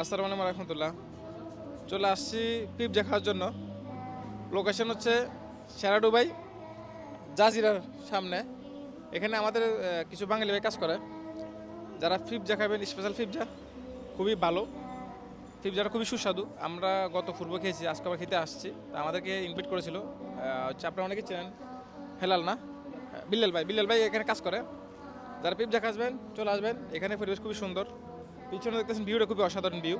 আসসালামু আলাইকুম রহমতুল্লাহ। চলে আসছি পিপজা খাওয়ার জন্য। লোকেশন হচ্ছে সেরাডুবাই জাজিরার সামনে। এখানে আমাদের কিছু বাঙালি ভাই কাজ করে। যারা ফিপজা খাবেন স্পেশাল ফিপজা খুবই ভালো। ফিপজাটা খুবই সুস্বাদু। আমরা গত পূর্ব খেয়েছি আজকে আবার খেতে আসছি। তা আমাদেরকে ইনভাইট করেছিল। হচ্ছে আপনারা অনেকে চেনেন হেলাল না? হ্যাঁ, বিল্লাল ভাই। বিল্লাল ভাই এখানে কাজ করে। যারা পিপজা খাসবেন চলে আসবেন। এখানে পরিবেশ খুবই সুন্দর। পিছনে দেখতেছেন ভিউটা খুবই অসাধারণ ভিউ।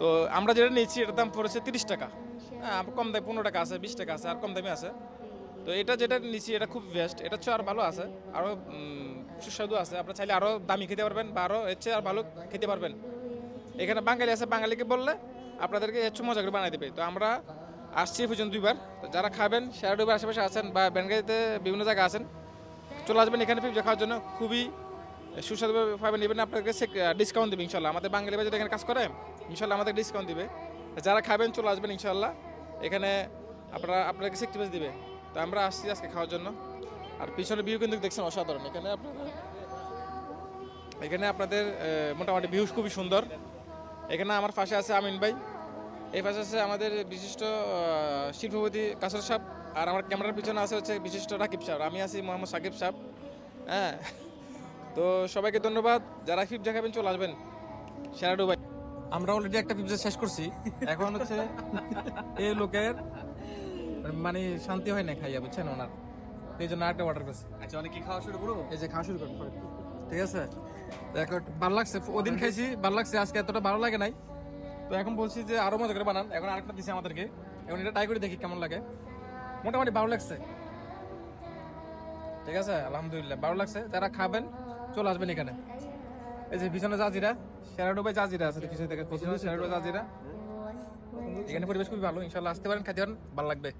তো আমরা যেটা নিয়েছি, এটার দাম পড়েছে তিরিশ টাকা। হ্যাঁ কম দামে পনেরো টাকা আছে, বিশ টাকা আছে, আর কম দামে আছে। তো এটা যেটা নিচ্ছি এটা খুব বেস্ট এটা হচ্ছে আর ভালো আছে আরও সুস্বাদু আছে। আপনারা চাইলে আরও দামি খেতে পারবেন বা আরও এর চেয়ে আর ভালো খেতে পারবেন। এখানে বাঙালি আছে, বাঙালিকে বললে আপনাদেরকে একটু মজা করে বানাই দেবে। তো আমরা আসছি পর্যন্ত দুইবার। তো যারা খাবেন, সেরা শেয়ারডুবার আশেপাশে আছেন বা ব্যানগাড়িতে বিভিন্ন জায়গায় আছেন, চলে আসবেন এখানে পিপজা খাওয়ার জন্য। খুবই সুস্বাদুভাবে নেবেন আপনাদেরকে ডিসকাউন্ট দেবে ইনশাল্লাহ। আমাদের বাঙালি বাজার এখানে কাজ করে, ইনশাল্লাহ আমাদের ডিসকাউন্ট দিবে। যারা খাবেন চলে আসবেন ইনশাল্লাহ। এখানে আপনারা আপনাদেরকে সেক্টিভেজ দিবে। তো আমরা আসছি আজকে খাওয়ার জন্য। আর পিছনে ভিউ কিন্তু দেখছেন অসাধারণ। এখানে আপনারা এখানে আপনাদের মোটামুটি ভিউ খুবই সুন্দর। এখানে আমার পাশে আছে আমিন ভাই। এই পাশে আছে আমাদের বিশিষ্ট শিল্পপতি কাসর সাহেব। আর আমার ক্যামেরার পিছনে আছে হচ্ছে বিশিষ্ট রাকিব সাহেব। আমি আছি মোহাম্মদ সাকিব সাহেব। হ্যাঁ। তো সবাইকে ধন্যবাদ। যারা ফিপ দেখাবেন চলে আসবেন। সেরাডু ভাই আমরা অলরেডি একটা পিপজা শেষ করছি। এখন হচ্ছে এই লোকের মানে শান্তি হয় না খাইয়া বুঝছেন ওনার। এই জন্য আরেকটা অর্ডার করছি। আচ্ছা অনেক কি খাওয়া শুরু করব? এই যে খাওয়া শুরু করুন সবাই। ঠিক আছে? দেখো ভালো লাগছে। ওদিন খাইছি ভালো লাগছে। আজকে এতটা ভালো লাগে নাই। তো এখন বলছি যে আরও মজা করে বানান। এখন আরেকটা দিছে আমাদেরকে। এখন এটা ট্রাই করে দেখি কেমন লাগে। মোটামুটি ভালো লাগছে। ঠিক আছে? আলহামদুলিল্লাহ ভালো লাগছে। যারা খাবেন চলে আসবেন এখানে। এই যে পিছনে জাজিরা সেরাডোবাই জাজিরা আছে পিছনে দেখেন সেরাডোবাই জাজিরা। এখানে পরিবেশ খুবই ভালো ইনশাল্লাহ আসতে পারেন, খেতে পারেন, ভালো লাগবে।